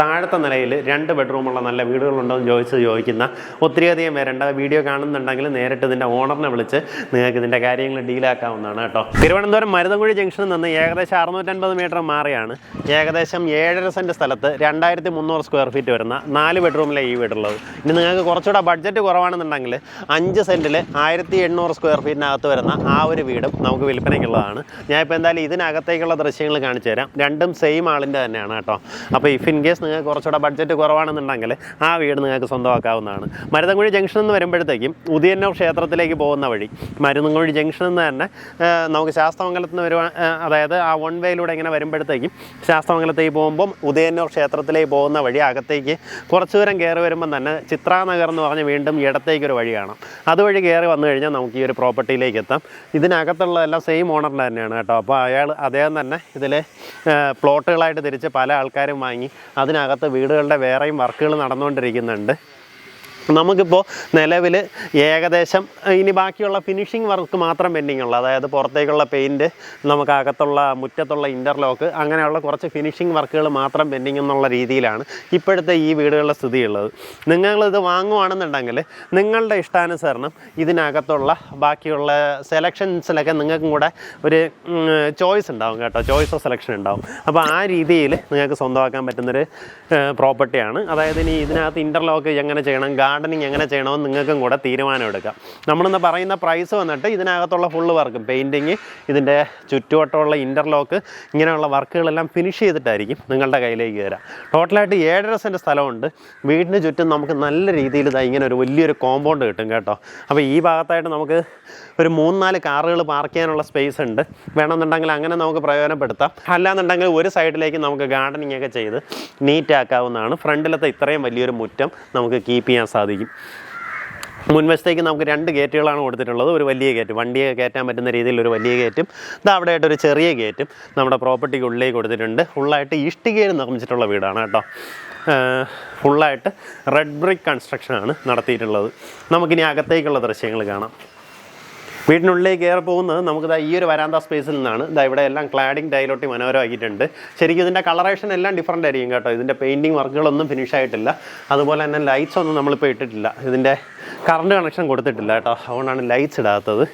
താഴത്തെ നിലയിൽ രണ്ട് ബെഡ്റൂമുള്ള നല്ല വീടുകളുണ്ടോ എന്ന് ചോദിച്ച് ചോദിക്കുന്ന ഒത്തിരിയധികം പേരുണ്ട്. വീഡിയോ കാണുന്നുണ്ടെങ്കിൽ നേരിട്ട് ഇതിന്റെ ഓണറിനെ വിളിച്ച് നിങ്ങൾക്ക് ഇതിന്റെ കാര്യങ്ങൾ ഡീലാക്കാവുന്നതാണ് കേട്ടോ. തിരുവനന്തപുരം മരുതൻകുഴി ജംഗ്ഷനിൽ നിന്ന് ഏകദേശം അറുന്നൂറ്റൻപത് മീറ്റർ മാറിയാണ്. ഏകദേശം ഏഴര സെന്റ് സ്ഥലത്ത് രണ്ടായിരത്തി മുന്നൂറ് സ്ക്വയർ ഫീറ്റ് വരുന്ന നാല് ബെഡ്റൂമിലെ ഈ വീടുള്ളത്. ഇനി നിങ്ങൾക്ക് കുറച്ചുകൂടെ ബഡ്ജറ്റ് കുറവാണെന്നുണ്ടെങ്കിൽ അഞ്ച് സെന്റിൽ ആയിരത്തി എണ്ണൂറ് സ്ക്വയർ ഫീറ്റിനകത്ത് വരുന്ന ആ ഒരു വീടും നമുക്ക് വിൽപ്പനയ്ക്കുള്ളതാണ്. ഞാനിപ്പോൾ എന്തായാലും ഇതിനകത്തേക്കുള്ള ദൃശ്യങ്ങൾ കാണിച്ചു തരാം രണ്ടും സെയിം ആളിന്റെ തന്നെയാണ് കേട്ടോ. അപ്പോൾ ഇഫ് ഇൻ കേസ് നിങ്ങൾക്ക് കുറച്ചുകൂടെ ബഡ്ജറ്റ് കുറവാണെന്നുണ്ടെങ്കിൽ ആ വീട് നിങ്ങൾക്ക് സ്വന്തമാക്കാവുന്നതാണ്. മരുതൻകുഴി ജംഗ്ഷനിൽ നിന്ന് വരുമ്പോഴത്തേക്കും ഉദയന്നൂർ ക്ഷേത്രത്തിലേക്ക് പോകുന്ന വഴി മരുതൻകുഴി ജംഗ്ഷനിൽ നിന്ന് തന്നെ നമുക്ക് ശാസ്തമംഗലത്ത് നിന്ന് വരുവാ അതായത് ആ വൺ വേയിലൂടെ ഇങ്ങനെ വരുമ്പോഴത്തേക്കും ശാസ്തമംഗലത്തേക്ക് പോകുമ്പം ഉദയന്നൂർ ക്ഷേത്രത്തിലേക്ക് പോകുന്ന വഴി അകത്തേക്ക് കുറച്ച് ദൂരം കയറി വരുമ്പം തന്നെ ചിത്രാനഗർ എന്ന് പറഞ്ഞ് വീണ്ടും ഇടത്തേക്കൊരു വഴി കാണാം. അതുവഴി കയറി വന്നു കഴിഞ്ഞാൽ നമുക്ക് ഈ ഒരു പ്രോപ്പർട്ടിയിലേക്ക് എത്താം. ഇതിനകത്തുള്ളതെല്ലാം സെയിം ഓണറിന്റെ തന്നെയാണ് കേട്ടോ. അപ്പോൾ അയാൾ അദ്ദേഹം തന്നെ ഇതിൽ പ്ലോട്ടുകളായിട്ട് തിരിച്ച് പല ആൾക്കാരും വാങ്ങി അതിനകത്ത് വീടുകളുടെ വേറെയും വർക്കുകൾ നടന്നുകൊണ്ടിരിക്കുന്നുണ്ട്. നമുക്കിപ്പോൾ നിലവിൽ ഏകദേശം ഇനി ബാക്കിയുള്ള ഫിനിഷിംഗ് വർക്ക് മാത്രം പെൻഡിങ് ഉള്ളു. അതായത് പുറത്തേക്കുള്ള പെയിന്റ് നമുക്ക് അകത്തുള്ള മുറ്റത്തുള്ള ഇന്റർലോക്ക് അങ്ങനെയുള്ള കുറച്ച് ഫിനിഷിംഗ് വർക്കുകൾ മാത്രം പെൻഡിങ് എന്നുള്ള രീതിയിലാണ് ഇപ്പോഴത്തെ ഈ വീടുകളുടെ സ്ഥിതിയുള്ളത് നിങ്ങളിത് വാങ്ങുവാണെന്നുണ്ടെങ്കിൽ നിങ്ങളുടെ ഇഷ്ടാനുസരണം ഇതിനകത്തുള്ള ബാക്കിയുള്ള സെലക്ഷൻസിലൊക്കെ നിങ്ങൾക്കും കൂടെ ഒരു ചോയ്സ് ഉണ്ടാവും കേട്ടോ. ചോയ്സ് ഓഫ് സെലക്ഷൻ ഉണ്ടാവും. അപ്പോൾ ആ രീതിയിൽ നിങ്ങൾക്ക് സ്വന്തമാക്കാൻ പറ്റുന്നൊരു പ്രോപ്പർട്ടിയാണ് അതായത് ഇനി ഇതിനകത്ത് ഇന്റർലോക്ക് എങ്ങനെ ചെയ്യണം ഗാർഡനിങ് എങ്ങനെ ചെയ്യണമെന്ന് നിങ്ങൾക്കും കൂടെ തീരുമാനം എടുക്കാം. നമ്മളിന്ന് പറയുന്ന പ്രൈസ് വന്നിട്ട് ഇതിനകത്തുള്ള ഫുള്ള് വർക്ക് പെയിന്റിങ് ഇതിന്റെ ചുറ്റുവട്ടമുള്ള ഇന്റർലോക്ക് ഇങ്ങനെയുള്ള വർക്കുകളെല്ലാം ഫിനിഷ് ചെയ്തിട്ടായിരിക്കും നിങ്ങളുടെ കയ്യിലേക്ക് വരാം. ടോട്ടലായിട്ട് ഏഴര സെന്റ് സ്ഥലമുണ്ട്. വീടിന് ചുറ്റും നമുക്ക് നല്ല രീതിയിൽ ഇതാ ഇങ്ങനെ ഒരു വലിയൊരു കോമ്പൗണ്ട് കിട്ടും കേട്ടോ. അപ്പോൾ ഈ ഭാഗത്തായിട്ട് നമുക്ക് ഒരു മൂന്ന് നാല് കാറുകൾ പാർക്ക് ചെയ്യാനുള്ള സ്പേസ് ഉണ്ട്. വേണമെന്നുണ്ടെങ്കിൽ അങ്ങനെ നമുക്ക് പ്രയോജനപ്പെടുത്താം. അല്ലാന്നുണ്ടെങ്കിൽ ഒരു സൈഡിലേക്ക് നമുക്ക് ഗാർഡനിങ് ഒക്കെ ചെയ്ത് നീറ്റാക്കാവുന്നതാണ് ഫ്രണ്ടിലത്തെ ഇത്രയും വലിയൊരു മുറ്റം നമുക്ക് കീപ്പ് ചെയ്യാൻ സാധിക്കും. മുൻവശത്തേക്ക് നമുക്ക് രണ്ട് ഗേറ്റുകളാണ് കൊടുത്തിട്ടുള്ളത്. ഒരു വലിയ ഗേറ്റ് വണ്ടിയെ കയറ്റാൻ പറ്റുന്ന രീതിയിൽ ഒരു വലിയ ഗേറ്റും ഇത് അവിടെ ആയിട്ട് ഒരു ചെറിയ ഗേറ്റും നമ്മുടെ പ്രോപ്പർട്ടിക്ക് ഉള്ളിലേക്ക് കൊടുത്തിട്ടുണ്ട്. ഫുള്ളായിട്ട് ഇഷ്ടികയിൽ നിർമ്മിച്ചിട്ടുള്ള വീടാണ് കേട്ടോ. ഫുള്ളായിട്ട് റെഡ് ബ്രിക് കൺസ്ട്രക്ഷനാണ് നടത്തിയിട്ടുള്ളത്. നമുക്കിനി അകത്തേക്കുള്ള ദൃശ്യങ്ങൾ കാണാം. വീടിനുള്ളിലേക്ക് കയറി പോകുന്നത് നമുക്ക് ഈ ഒരു വരാന്ത സ്പേസിൽ നിന്നാണ്. ഇതാ ഇവിടെ എല്ലാം ക്ലാഡിങ് ഡയലോട്ടി മനോഹരമാക്കിയിട്ടുണ്ട് ശരിക്കും ഇതിന്റെ കളറേഷൻ എല്ലാം ഡിഫറന്റ് ആയിരിക്കും കേട്ടോ. ഇതിന്റെ പെയിന്റിങ് വർക്കുകളൊന്നും ഫിനിഷ് ആയിട്ടില്ല. അതുപോലെ തന്നെ ലൈറ്റ്സ് ഒന്നും നമ്മളിപ്പോൾ ഇട്ടിട്ടില്ല. ഇതിന്റെ കറണ്ട് കണക്ഷൻ കൊടുത്തിട്ടില്ല കേട്ടോ. അതുകൊണ്ടാണ് ലൈറ്റ്സ് ഇടാത്തത്.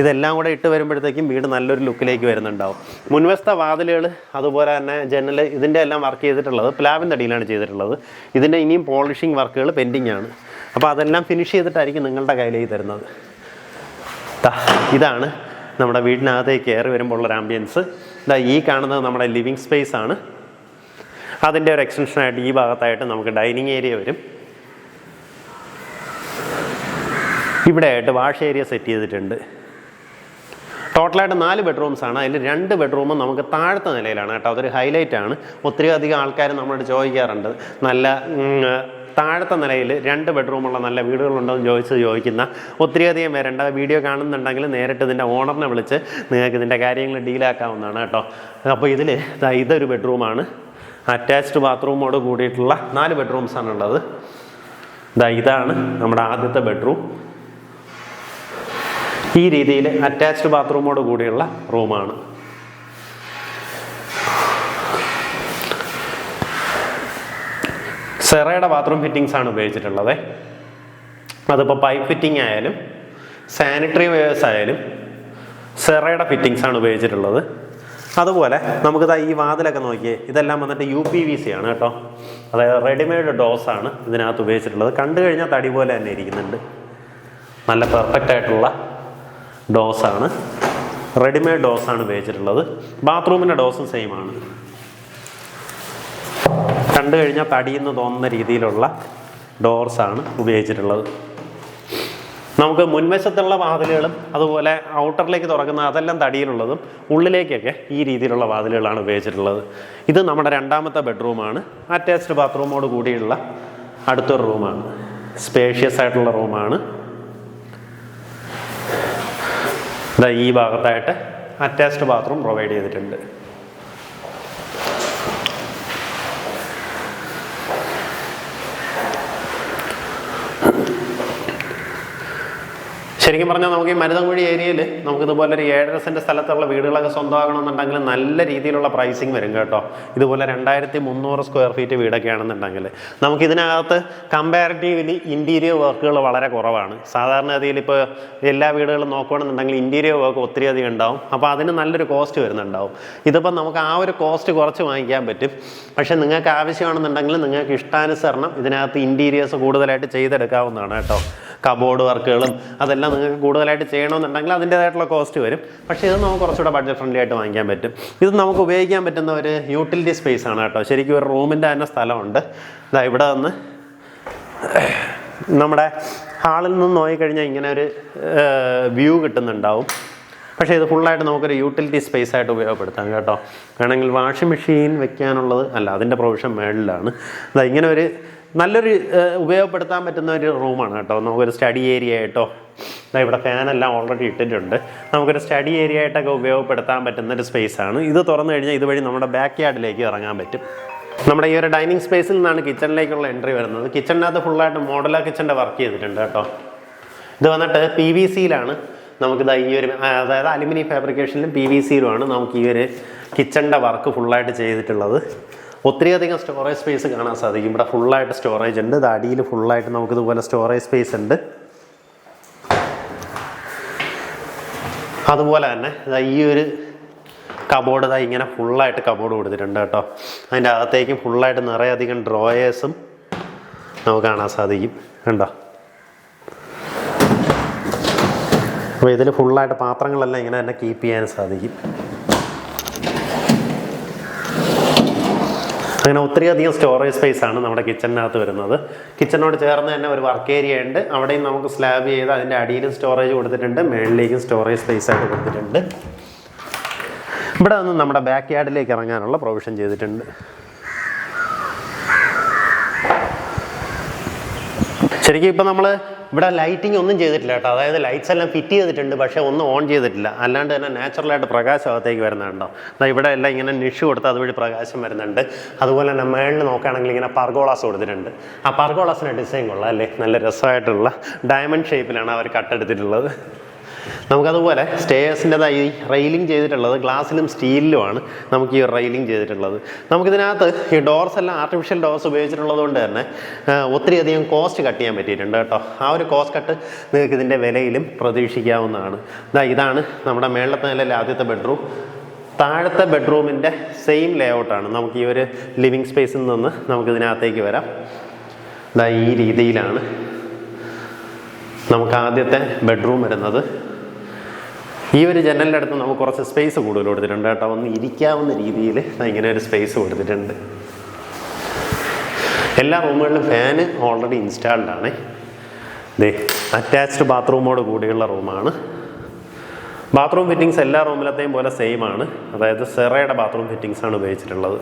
ഇതെല്ലാം കൂടെ ഇട്ട് വരുമ്പോഴത്തേക്കും വീട് നല്ലൊരു ലുക്കിലേക്ക് വരുന്നുണ്ടാവും. മുൻവശത്തെ വാതിലുകൾ അതുപോലെ തന്നെ ജനൽ ഇതിന്റെ എല്ലാം വർക്ക് ചെയ്തിട്ടുള്ളത് പ്ലാവിൻ തടിയിലാണ് ചെയ്തിട്ടുള്ളത്. ഇതിന്റെ ഇനിയും പോളിഷിംഗ് വർക്കുകൾ പെൻഡിങ് ആണ്. അപ്പോൾ അതെല്ലാം ഫിനിഷ് ചെയ്തിട്ടായിരിക്കും നിങ്ങളുടെ കയ്യിലേക്ക് തരുന്നത്. ഇതാണ് നമ്മുടെ വീടിനകത്തേക്ക് കയറി വരുമ്പോൾ ഉള്ളൊരു ആംബിയൻസ് ഇതാ ഈ കാണുന്നത് നമ്മുടെ ലിവിങ് സ്പേസ് ആണ്. അതിന്റെ ഒരു എക്സ്റ്റൻഷനായിട്ട് ഈ ഭാഗത്തായിട്ട് നമുക്ക് ഡൈനിങ് ഏരിയ വരും. ഇവിടെ ആയിട്ട് വാഷ് ഏരിയ സെറ്റ് ചെയ്തിട്ടുണ്ട് ടോട്ടലായിട്ട് നാല് ബെഡ്റൂംസ് ആണ്. അതിൽ രണ്ട് ബെഡ്റൂമും നമുക്ക് താഴത്തെ നിലയിലാണ് കേട്ടോ. അതൊരു ഹൈലൈറ്റ് ആണ്. ഒത്തിരി അധികം ആൾക്കാർ നമ്മളോട് ചോദിക്കാറുണ്ട്. നല്ല താഴത്തെ നിലയിൽ രണ്ട് ബെഡ്റൂമുള്ള നല്ല വീടുകളുണ്ടോ എന്ന് ചോദിച്ച് ചോദിക്കുന്ന ഒത്തിരിയധികം പേരുണ്ട്. ആ വീഡിയോ കാണുന്നുണ്ടെങ്കിൽ നേരിട്ട് ഇതിന്റെ ഓണറിനെ വിളിച്ച് നിങ്ങൾക്ക് ഇതിന്റെ കാര്യങ്ങൾ ഡീലാക്കാവുന്നതാണ് കേട്ടോ. അപ്പോൾ ഇതിൽ ഇതൊരു ബെഡ്റൂമാണ്. അറ്റാച്ച്ഡ് ബാത്റൂമോട് കൂടിയിട്ടുള്ള നാല് ബെഡ്റൂംസാണ് ഉള്ളത് ഇതാ ഇതാണ് നമ്മുടെ ആദ്യത്തെ ബെഡ്റൂം. ഈ രീതിയിൽ അറ്റാച്ച്ഡ് ബാത്റൂമോട് കൂടിയുള്ള റൂമാണ്. സെറയുടെ ബാത്റൂം ഫിറ്റിങ്സ് ആണ് ഉപയോഗിച്ചിട്ടുള്ളത്. അതിപ്പോൾ പൈപ്പ് ഫിറ്റിംഗ് ആയാലും സാനിറ്ററി വെയേഴ്സ് ആയാലും സെറയുടെ ഫിറ്റിങ്സ് ആണ് ഉപയോഗിച്ചിട്ടുള്ളത്. അതുപോലെ നമുക്ക് ഈ വാതിലൊക്കെ നോക്കിയേ ഇതെല്ലാം വന്നിട്ട് യു പി വി സി ആണ് കേട്ടോ. അതായത് റെഡിമെയ്ഡ് ഡോസ് ആണ് ഇതിനകത്ത് ഉപയോഗിച്ചിട്ടുള്ളത്. കണ്ടു കഴിഞ്ഞാൽ തടി പോലെ തന്നെ ഇരിക്കുന്നുണ്ട്. നല്ല പെർഫെക്റ്റ് ആയിട്ടുള്ള ഡോസാണ് റെഡിമെയ്ഡ് ഡോസാണ് ഉപയോഗിച്ചിട്ടുള്ളത്. ബാത്റൂമിന്റെ ഡോസും സെയിം ആണ്. കണ്ടു കഴിഞ്ഞാൽ തടിയെന്ന് തോന്നുന്ന രീതിയിലുള്ള ഡോർസാണ് ഉപയോഗിച്ചിട്ടുള്ളത്. നമുക്ക് മുൻവശത്തുള്ള വാതിലുകളും അതുപോലെ ഔട്ടറിലേക്ക് തുറക്കുന്ന അതെല്ലാം തടിയിലുള്ളതും ഉള്ളിലേക്കൊക്കെ ഈ രീതിയിലുള്ള വാതിലുകളാണ് ഉപയോഗിച്ചിട്ടുള്ളത്. ഇത് നമ്മുടെ രണ്ടാമത്തെ ബെഡ്റൂമാണ്. അറ്റാച്ച്ഡ് ബാത്റൂമോട് കൂടിയുള്ള അടുത്തൊരു റൂമാണ്. സ്പേഷ്യസ് ആയിട്ടുള്ള റൂമാണ്. ഈ ഭാഗത്തായിട്ട് അറ്റാച്ച്ഡ് ബാത്റൂം പ്രൊവൈഡ് ചെയ്തിട്ടുണ്ട്. ശരിക്കും പറഞ്ഞാൽ നമുക്ക് ഈ മരുതൻകുഴി ഏരിയയിൽ നമുക്ക് ഇതുപോലെ ഒരു ഏഴര സെന്റ് സ്ഥലത്തുള്ള വീടുകളൊക്കെ സ്വന്തമാകണമെന്നുണ്ടെങ്കിൽ നല്ല രീതിയിലുള്ള പ്രൈസിങ് വരും കേട്ടോ. ഇതുപോലെ രണ്ടായിരത്തി മുന്നൂറ് സ്ക്വയർ ഫീറ്റ് വീടൊക്കെ ആണെന്നുണ്ടെങ്കിൽ നമുക്ക് ഇതിനകത്ത് കമ്പാരിറ്റീവ്ലി ഇന്റീരിയർ വർക്കുകൾ വളരെ കുറവാണ്. സാധാരണഗതിയിൽ ഇപ്പോൾ എല്ലാ വീടുകളും നോക്കുകയാണെന്നുണ്ടെങ്കിൽ ഇന്റീരിയർ വർക്ക് ഒത്തിരി അധികം ഉണ്ടാവും. അപ്പോൾ അതിന് നല്ലൊരു കോസ്റ്റ് വരുന്നുണ്ടാവും. ഇതിപ്പോൾ നമുക്ക് ആ ഒരു കോസ്റ്റ് കുറച്ച് വാങ്ങിക്കാൻ പറ്റും. പക്ഷേ നിങ്ങൾക്ക് ആവശ്യമാണെന്നുണ്ടെങ്കിൽ നിങ്ങൾക്ക് ഇഷ്ടാനുസരണം ഇതിനകത്ത് ഇന്റീരിയേഴ്സ് കൂടുതലായിട്ട് ചെയ്തെടുക്കാവുന്നതാണ് കേട്ടോ. കബോർഡ് വർക്കുകളും അതെല്ലാം നിങ്ങൾക്ക് കൂടുതലായിട്ട് ചെയ്യണമെന്നുണ്ടെങ്കിൽ അതിന്റേതായിട്ടുള്ള കോസ്റ്റ് വരും. പക്ഷേ ഇത് നമുക്ക് കുറച്ചുകൂടെ ബഡ്ജറ്റ് ഫ്രണ്ട്ലി ആയിട്ട് വാങ്ങിക്കാൻ പറ്റും. ഇത് നമുക്ക് ഉപയോഗിക്കാൻ പറ്റുന്ന ഒരു യൂട്ടിലിറ്റി സ്പേസ് ആണ് കേട്ടോ. ശരിക്കും ഒരു റൂമിന്റെ തന്നെ സ്ഥലമുണ്ട്. ഇതാ ഇവിടെ വന്ന് നമ്മുടെ ഹാളിൽ നിന്ന് നോക്കിക്കഴിഞ്ഞാൽ ഇങ്ങനെ ഒരു വ്യൂ കിട്ടുന്നുണ്ടാവും. പക്ഷേ ഇത് ഫുള്ളായിട്ട് നമുക്കൊരു യൂട്ടിലിറ്റി സ്പേസ് ആയിട്ട് ഉപയോഗപ്പെടുത്താം കേട്ടോ. വേണമെങ്കിൽ വാഷിംഗ് മെഷീൻ വെക്കാനുള്ളത് അല്ല അതിന്റെ പ്രൊവിഷൻ മേളിലാണ്. അതാ ഇങ്ങനെ ഒരു നല്ലൊരു ഉപയോഗപ്പെടുത്താൻ പറ്റുന്ന ഒരു റൂമാണ് കേട്ടോ. നമുക്കൊരു സ്റ്റഡി ഏരിയ ആയിട്ടോ ദാ ഇവിടെ ഫാനെല്ലാം ഓൾറെഡി ഇട്ടിട്ടുണ്ട്. നമുക്കൊരു സ്റ്റഡി ഏരിയ ആയിട്ടൊക്കെ ഉപയോഗപ്പെടുത്താൻ പറ്റുന്ന ഒരു സ്പേസ് ആണ്. ഇത് തുറന്നു കഴിഞ്ഞാൽ ഇതുവഴി നമ്മുടെ ബാക്ക് യാർഡിലേക്ക് ഇറങ്ങാൻ പറ്റും. നമ്മുടെ ഈ ഒരു ഡൈനിങ് സ്പേസിൽ നിന്നാണ് കിച്ചണിലേക്കുള്ള എൻട്രി വരുന്നത്. കിച്ചണിനകത്ത് ഫുള്ളായിട്ട് മോഡലാ കിച്ചന്റെ വർക്ക് ചെയ്തിട്ടുണ്ട് കേട്ടോ. ഇത് വന്നിട്ട് പി വി സിയിലാണ് നമുക്കിത് ഈ ഒരു അതായത് അലുമിനിയം ഫാബ്രിക്കേഷനിലും പി വി സിയിലുമാണ് നമുക്ക് ഈ ഒരു കിച്ചണിന്റെ വർക്ക് ഫുള്ളായിട്ട് ചെയ്തിട്ടുള്ളത്. ഒത്തിരിയധികം സ്റ്റോറേജ് സ്പേസ് കാണാൻ സാധിക്കും. ഇവിടെ ഫുള്ളായിട്ട് സ്റ്റോറേജ് ഉണ്ട്. ഇത് അടിയിൽ ഫുള്ളായിട്ട് നമുക്കിതുപോലെ സ്റ്റോറേജ് സ്പേസ് ഉണ്ട്. അതുപോലെ തന്നെ ഈ ഒരു കബോർഡ് ഇതാ ഇങ്ങനെ ഫുള്ളായിട്ട് കബോർഡ് കൊടുത്തിട്ടുണ്ട് കേട്ടോ. അതിന്റെ അകത്തേക്കും ഫുള്ളായിട്ട് നിറയെയധികം ഡ്രോയേഴ്സും നമുക്ക് കാണാൻ സാധിക്കും. കണ്ടോ? അപ്പോൾ ഇതിൽ ഫുള്ളായിട്ട് പാത്രങ്ങളെല്ലാം ഇങ്ങനെ തന്നെ കീപ്പ് ചെയ്യാൻ സാധിക്കും. അങ്ങനെ ഒത്തിരിയധികം സ്റ്റോറേജ് സ്പേസ് ആണ് നമ്മുടെ കിച്ചണിനകത്ത് വരുന്നത്. കിച്ചണിനോട് ചേർന്ന് തന്നെ ഒരു വർക്ക് ഏരിയ ഉണ്ട്. അവിടെയും നമുക്ക് സ്ലാബ് ചെയ്ത് അതിന്റെ അടിയിലും സ്റ്റോറേജ് കൊടുത്തിട്ടുണ്ട്. മുകളിലേക്കും സ്റ്റോറേജ് സ്പേസ് ആയിട്ട് കൊടുത്തിട്ടുണ്ട്. ഇവിടെ നിന്ന് നമ്മുടെ ബാക്ക് യാർഡിലേക്ക് ഇറങ്ങാനുള്ള പ്രൊവിഷൻ ചെയ്തിട്ടുണ്ട്. ശരിക്കും ഇപ്പം നമ്മൾ ഇവിടെ ലൈറ്റിംഗ് ഒന്നും ചെയ്തിട്ടില്ല കേട്ടോ. അതായത് ലൈറ്റ്സ് എല്ലാം ഫിറ്റ് ചെയ്തിട്ടുണ്ട് പക്ഷേ ഒന്നും ഓൺ ചെയ്തിട്ടില്ല. അല്ലാണ്ട് തന്നെ നാച്ചുറലായിട്ട് പ്രകാശം അകത്തേക്ക് വരുന്നുണ്ടോ? അതാ ഇവിടെ എല്ലാം ഇങ്ങനെ നിഷ് കൊടുത്ത് അതുവഴി പ്രകാശം വരുന്നുണ്ട്. അതുപോലെ തന്നെ മേളിൽ നോക്കുകയാണെങ്കിൽ ഇങ്ങനെ പർഗോളാസ് കൊടുത്തിട്ടുണ്ട്. ആ പർഗോളാസിന്റെ ഡിസൈൻ കൊള്ളാം അല്ലേ? നല്ല രസമായിട്ടുള്ള ഡയമണ്ട് ഷേപ്പിലാണ് അവർ കട്ടെടുത്തിട്ടുള്ളത് നമുക്കതുപോലെ സ്റ്റേഴ്സിന്റെതായി റെയിലിംഗ് ചെയ്തിട്ടുള്ളത് ഗ്ലാസ്സിലും സ്റ്റീലിലുമാണ് നമുക്ക് ഈ റെയിലിംഗ് ചെയ്തിട്ടുള്ളത്. നമുക്കിതിനകത്ത് ഈ ഡോർസ് എല്ലാം ആർട്ടിഫിഷ്യൽ ഡോർസ് ഉപയോഗിച്ചിട്ടുള്ളത് കൊണ്ട് തന്നെ ഒത്തിരിയധികം കോസ്റ്റ് കട്ട് ചെയ്യാൻ പറ്റിയിട്ടുണ്ട് കേട്ടോ. ആ ഒരു കോസ്റ്റ് കട്ട് നിങ്ങൾക്ക് ഇതിന്റെ വിലയിലും പ്രതീക്ഷിക്കാവുന്നതാണ്. ഇതാ ഇതാണ് നമ്മുടെ മേളത്തെ നിലയിലെ ആദ്യത്തെ ബെഡ്റൂം താഴത്തെ ബെഡ്റൂമിന്റെ സെയിം ലേ ഔട്ടാണ് നമുക്ക് ഈ ഒരു ലിവിങ് സ്പേസിൽ നിന്ന് നമുക്കിതിനകത്തേക്ക് വരാം. ഇതാ ഈ രീതിയിലാണ് നമുക്ക് ആദ്യത്തെ ബെഡ്റൂം വരുന്നത്. ഈ ഒരു ജനലിന്റെ അടുത്ത് നമുക്ക് കുറച്ച് സ്പേസ് കൂടുതൽ കൊടുത്തിട്ടുണ്ട് കേട്ടോ. ഒന്ന് ഇരിക്കാവുന്ന രീതിയിൽ ഇങ്ങനെ ഒരു സ്പേസ് കൊടുത്തിട്ടുണ്ട്. എല്ലാ റൂമുകളിലും ഫാന് ഓൾറെഡി ഇൻസ്റ്റാൾഡ് ആണ്. ദേ അറ്റാച്ച്ഡ് ബാത്റൂമോട് കൂടിയുള്ള റൂമാണ്. ബാത്റൂം ഫിറ്റിങ്സ് എല്ലാ റൂമിലത്തെയും പോലെ സെയിം ആണ്. അതായത് സെറയുടെ ബാത്റൂം ഫിറ്റിങ്സ് ആണ് ഉപയോഗിച്ചിട്ടുള്ളത്.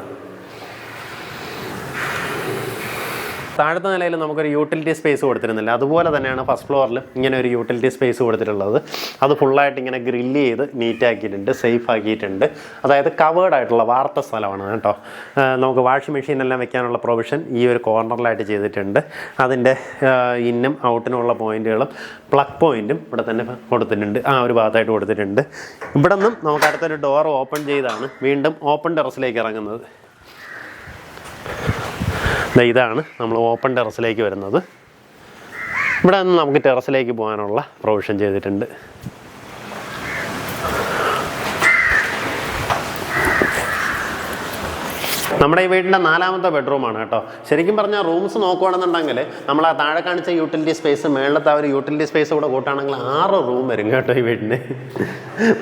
താഴത്തെ നിലയിൽ നമുക്കൊരു യൂട്ടിലിറ്റി സ്പേസ് കൊടുത്തിരുന്നില്ല. അതുപോലെ തന്നെയാണ് ഫസ്റ്റ് ഫ്ലോറിൽ ഇങ്ങനെ ഒരു യൂട്ടിലിറ്റി സ്പേസ് കൊടുത്തിട്ടുള്ളത്. അത് ഫുള്ളായിട്ട് ഇങ്ങനെ ഗ്രില്ല് ചെയ്ത് നീറ്റാക്കിയിട്ടുണ്ട് സേഫ് ആക്കിയിട്ടുണ്ട്. അതായത് കവേർഡ് ആയിട്ടുള്ള വാർത്ത സ്ഥലമാണ് കേട്ടോ. നമുക്ക് വാഷിംഗ് മെഷീൻ എല്ലാം വെക്കാനുള്ള പ്രൊവിഷൻ ഈ ഒരു കോർണറിലായിട്ട് ചെയ്തിട്ടുണ്ട്. അതിന്റെ ഇന്നും ഔട്ടിനുമുള്ള പോയിന്റുകളും പ്ലഗ് പോയിന്റും ഇവിടെ തന്നെ കൊടുത്തിട്ടുണ്ട്. ആ ഒരു ഭാഗത്തായിട്ട് കൊടുത്തിട്ടുണ്ട്. ഇവിടെ നിന്നും നമുക്ക് അടുത്തൊരു ഡോർ ഓപ്പൺ ചെയ്താണ്. വീണ്ടും ഓപ്പൺ ടെറസിലേക്ക് ഇറങ്ങുന്നത്. ഇതാണ് നമ്മൾ ഓപ്പൺ ടെറസിലേക്ക് വരുന്നത്. ഇവിടെ നിന്ന് നമുക്ക് ടെറസിലേക്ക് പോകാനുള്ള പ്രൊവിഷൻ ചെയ്തിട്ടുണ്ട്. നമ്മുടെ ഈ വീടിന്റെ നാലാമത്തെ ബെഡ്റൂമാണ് കേട്ടോ. ശരിക്കും പറഞ്ഞാൽ റൂംസ് നോക്കുകയാണെന്നുണ്ടെങ്കിൽ നമ്മൾ ആ താഴെ കാണിച്ച യൂട്ടിലിറ്റി സ്പേസ് മേളത്തെ ആ ഒരു യൂട്ടിലിറ്റി സ്പേസ് കൂടെ കൂട്ടുകയാണെങ്കിൽ ആറ് റൂം വരും കേട്ടോ ഈ വീടിന്.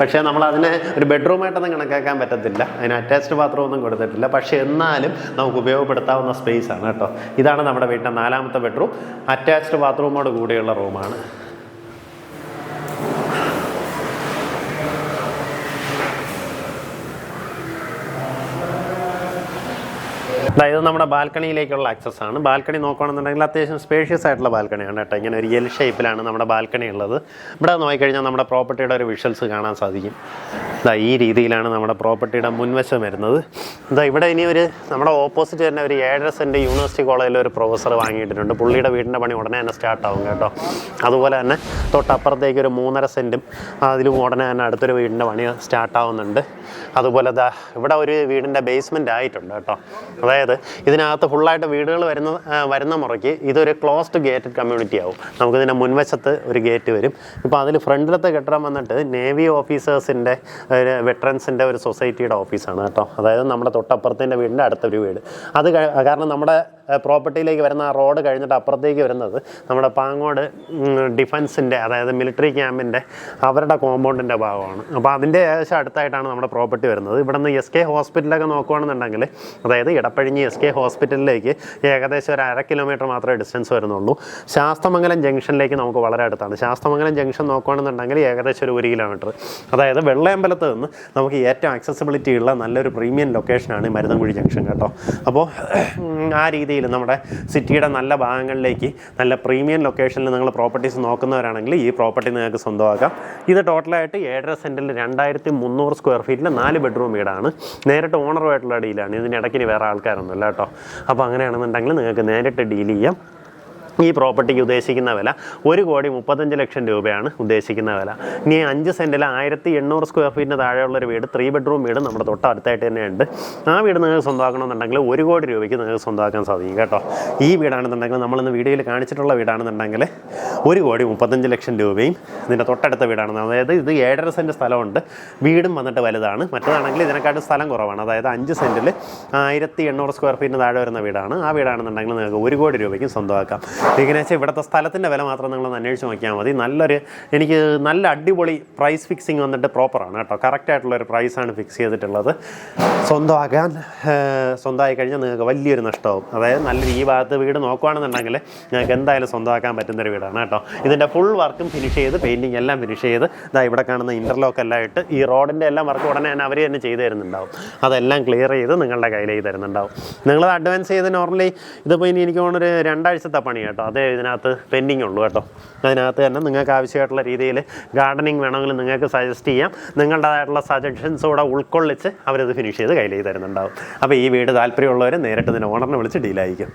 പക്ഷേ നമ്മൾ അതിനെ ഒരു ബെഡ്റൂമായിട്ടൊന്നും കണക്കാക്കാൻ പറ്റത്തില്ല. അതിന് അറ്റാച്ച്ഡ് ബാത്റൂം ഒന്നും കൊടുത്തിട്ടില്ല. പക്ഷേ എന്നാലും നമുക്ക് ഉപയോഗപ്പെടുത്താവുന്ന സ്പേസ് ആണ് കേട്ടോ. ഇതാണ് നമ്മുടെ വീടിന്റെ നാലാമത്തെ ബെഡ്റൂം അറ്റാച്ച്ഡ് ബാത്റൂമോട് കൂടിയുള്ള റൂമാണ് അതായത് നമ്മുടെ ബാൽക്കണിയിലേക്കുള്ള ആക്സസ് ആണ്. ബാൽക്കണി നോക്കുകയാണെന്നുണ്ടെങ്കിൽ അത്യാവശ്യം സ്പേഷ്യസ് ആയിട്ടുള്ള ബാൽക്കണിയാണ് കേട്ടോ. ഇങ്ങനെ ഒരു എൽ ഷേപ്പിലാണ് നമ്മുടെ ബാൽക്കണി ഉള്ളത്. ഇവിടെ നോക്കിക്കഴിഞ്ഞാൽ നമ്മുടെ പ്രോപ്പർട്ടിയുടെ ഒരു വിഷ്വൽസ് കാണാൻ സാധിക്കും. ഇതാ ഈ രീതിയിലാണ് നമ്മുടെ പ്രോപ്പർട്ടിയുടെ മുൻവശം വരുന്നത്. ഇതാ ഇവിടെ ഇനി ഒരു നമ്മുടെ ഓപ്പോസിറ്റ് തന്നെ ഒരു ഏഴര സെന്റ് യൂണിവേഴ്സിറ്റി കോളേജിൽ ഒരു പ്രൊഫസർ വാങ്ങിയിട്ടുണ്ട്. പുള്ളിയുടെ വീടിന്റെ പണി ഉടനെ തന്നെ സ്റ്റാർട്ടാവും കേട്ടോ. അതുപോലെ തന്നെ തൊട്ടപ്പുറത്തേക്ക് ഒരു മൂന്നര സെന്റും അതിലും ഉടനെ തന്നെ അടുത്തൊരു വീടിന്റെ പണി സ്റ്റാർട്ടാവുന്നുണ്ട് അതുപോലെ ദാ ഇവിടെ ഒരു വീടിന്റെ ബേസ്മെന്റ് ആയിട്ടുണ്ട് കേട്ടോ. അതായത് ഇതിനകത്ത് ഫുള്ളായിട്ട് വീടുകൾ വരുന്ന വരുന്ന മുറയ്ക്ക് ഇതൊരു ക്ലോസ്ഡ് ഗേറ്റഡ് കമ്മ്യൂണിറ്റി ആവും. നമുക്കിതിന്റെ മുൻവശത്ത് ഒരു ഗേറ്റ് വരും. ഇപ്പോൾ അതിൽ ഫ്രണ്ടിലത്തെ കെട്ടിടം വന്നിട്ട് നേവി ഓഫീസേഴ്സിന്റെ വെറ്ററൻസിന്റെ ഒരു സൊസൈറ്റിയുടെ ഓഫീസാണ് കേട്ടോ. അതായത് നമ്മുടെ തൊട്ടപ്പുറത്തിന്റെ വീടിന്റെ അടുത്തൊരു വീട്. അത് കാരണം നമ്മുടെ പ്രോപ്പർട്ടിയിലേക്ക് വരുന്ന ആ റോഡ് കഴിഞ്ഞിട്ട് അപ്പുറത്തേക്ക് വരുന്നത് നമ്മുടെ പാങ്ങോട് ഡിഫൻസിന്റെ അതായത് മിലിറ്ററി ക്യാമ്പിന്റെ അവരുടെ കോമ്പൗണ്ടിന്റെ ഭാഗമാണ്. അപ്പോൾ അതിന്റെ ഏകദേശം അടുത്തായിട്ടാണ് നമ്മുടെ പ്രോപ്പർട്ടി വരുന്നത്. ഇവിടെ നിന്ന് എസ് കെ ഹോസ്പിറ്റലൊക്കെ നോക്കുകയാണെന്നുണ്ടെങ്കിൽ അതായത് ഇടപ്പഴിഞ്ഞി എസ് കെ ഹോസ്പിറ്റലിലേക്ക് ഏകദേശം ഒരു അര കിലോമീറ്റർ മാത്രമേ ഡിസ്റ്റൻസ് വരുന്നുള്ളൂ. ശാസ്തമംഗലം ജംഗ്ഷനിലേക്ക് നമുക്ക് വളരെ അടുത്താണ്. ശാസ്തമംഗലം ജംഗ്ഷൻ നോക്കുകയാണെന്നുണ്ടെങ്കിൽ ഏകദേശം ഒരു ഒരു കിലോമീറ്റർ. അതായത് വെള്ളയമ്പലത്ത് നിന്ന് നമുക്ക് ഏറ്റവും ആക്സസിബിലിറ്റി ഉള്ള നല്ലൊരു പ്രീമിയം ലൊക്കേഷനാണ് മരുതൻകുഴി ജംഗ്ഷൻ കേട്ടോ. അപ്പോൾ ആ രീതിയിൽ നമ്മുടെ സിറ്റിയുടെ നല്ല ഭാഗങ്ങളിലേക്ക് നല്ല പ്രീമിയം ലൊക്കേഷനിൽ നിങ്ങൾ പ്രോപ്പർട്ടീസ് നോക്കുന്നവരാണെങ്കിൽ ഈ പ്രോപ്പർട്ടി നിങ്ങൾക്ക് സ്വന്തമാക്കാം. ഇത് ടോട്ടലായിട്ട് ഏഴര സെന്റിൽ രണ്ടായിരത്തി മുന്നൂറ് സ്ക്വയർ ഫീറ്റിൽ നാല് ബെഡ്റൂം വീടാണ്. നേരിട്ട് ഓണറുമായിട്ടുള്ള ഡീലാണ് ഇതിനിടയ്ക്ക് വേറെ വേറെ ആൾക്കാരൊന്നുമില്ല കേട്ടോ. അപ്പോൾ അങ്ങനെയാണെന്നുണ്ടെങ്കിൽ നിങ്ങൾക്ക് നേരിട്ട് ഡീൽ ചെയ്യാം. ഈ പ്രോപ്പർട്ടിക്ക് ഉദ്ദേശിക്കുന്ന വില ഒരു കോടി മുപ്പത്തഞ്ച് ലക്ഷം രൂപയാണ് ഉദ്ദേശിക്കുന്ന വില. ഇനി അഞ്ച് സെന്റിൽ ആയിരത്തി എണ്ണൂറ് സ്ക്വയർ ഫീറ്റിന് താഴെയുള്ള ഒരു വീട് ത്രീ ബെഡ്റൂം വീട് നമ്മുടെ തൊട്ടടുത്തായിട്ട് തന്നെയുണ്ട്. ആ വീട് നിങ്ങൾക്ക് സ്വന്തമാക്കണമെന്നുണ്ടെങ്കിൽ ഒരു കോടി രൂപയ്ക്ക് നിങ്ങൾക്ക് സ്വന്തമാക്കാൻ സാധിക്കും കേട്ടോ. ഈ വീടാണെന്നുണ്ടെങ്കിൽ നമ്മളിന്ന് വീഡിയോയിൽ കാണിച്ചിട്ടുള്ള വീടാണെന്നുണ്ടെങ്കിൽ ഒരു കോടി മുപ്പത്തഞ്ച് ലക്ഷം രൂപയും ഇതിന്റെ തൊട്ടടുത്ത വീടാണ് അതായത് ഇത് ഏഴര സെന്റ് സ്ഥലമുണ്ട്. വീടും വന്നിട്ട് വലുതാണ്. മറ്റേതാണെങ്കിൽ ഇതിനെക്കാട്ടും സ്ഥലം കുറവാണ്. അതായത് അഞ്ച് സെന്റിൽ ആയിരത്തി എണ്ണൂറ് സ്ക്വയർ ഫീറ്റിന് താഴെ വരുന്ന വീടാണ്. ആ വീടാണെന്നുണ്ടെങ്കിൽ നിങ്ങൾക്ക് ഒരു കോടി രൂപയ്ക്ക് സ്വന്തമാക്കാം. ഏകദേശം ഇവിടുത്തെ സ്ഥലത്തിന്റെ വില മാത്രം നിങ്ങൾ അന്വേഷിച്ച് നോക്കിയാൽ മതി. നല്ലൊരു എനിക്ക് നല്ല അടിപൊളി പ്രൈസ് ഫിക്സിങ് വന്നിട്ട് പ്രോപ്പറാണ് കേട്ടോ. കറക്റ്റായിട്ടുള്ളൊരു പ്രൈസാണ് ഫിക്സ് ചെയ്തിട്ടുള്ളത്. സ്വന്തമാക്കാൻ സ്വന്തമായി കഴിഞ്ഞാൽ നിങ്ങൾക്ക് വലിയൊരു നഷ്ടമാവും. അതായത് നല്ലൊരു ഈ ഭാഗത്ത് വീട് നോക്കുകയാണെന്നുണ്ടെങ്കിൽ നിങ്ങൾക്ക് എന്തായാലും സ്വന്തമാക്കാൻ പറ്റുന്നൊരു വീടാണ് കേട്ടോ. ഇതിന്റെ ഫുൾ വർക്കും ഫിനിഷ് ചെയ്ത് പെയിന്റിങ് എല്ലാം ഫിനിഷ് ചെയ്ത് ഇതാ ഇവിടെ കാണുന്ന ഇന്റർലോക്ക് എല്ലാം ഇട്ട് ഈ റോഡിന്റെ എല്ലാം വർക്ക് ഉടനെ തന്നെ അവർ തന്നെ ചെയ്ത് തരുന്നുണ്ടാവും. അതെല്ലാം ക്ലിയർ ചെയ്ത് നിങ്ങളുടെ കയ്യിലേക്ക് തരുന്നുണ്ടാവും. നിങ്ങളത് അഡ്വാൻസ് ചെയ്ത് നോർമലി ഇതിപ്പോൾ ഇനി എനിക്ക് തോന്നുന്നൊരു രണ്ടാഴ്ചത്തെ പണി കേട്ടോ. അതേ ഇതിനകത്ത് പെൻഡിങ് ഉള്ളൂ കേട്ടോ. അതിനകത്ത് തന്നെ നിങ്ങൾക്ക് ആവശ്യമായിട്ടുള്ള രീതിയിൽ ഗാർഡനിങ് വേണമെങ്കിൽ നിങ്ങൾക്ക് സജസ്റ്റ് ചെയ്യാം. നിങ്ങളുടേതായിട്ടുള്ള സജഷൻസ് കൂടെ ഉൾക്കൊള്ളിച്ച് അവരത് ഫിനിഷ് ചെയ്ത് കയ്യിലേക്ക് തരുന്നുണ്ടാവും. അപ്പോൾ ഈ വീട് താല്പര്യമുള്ളവർ നേരിട്ട് ഇതിന് ഓണറിനെ വിളിച്ച് ഡീലായിരിക്കും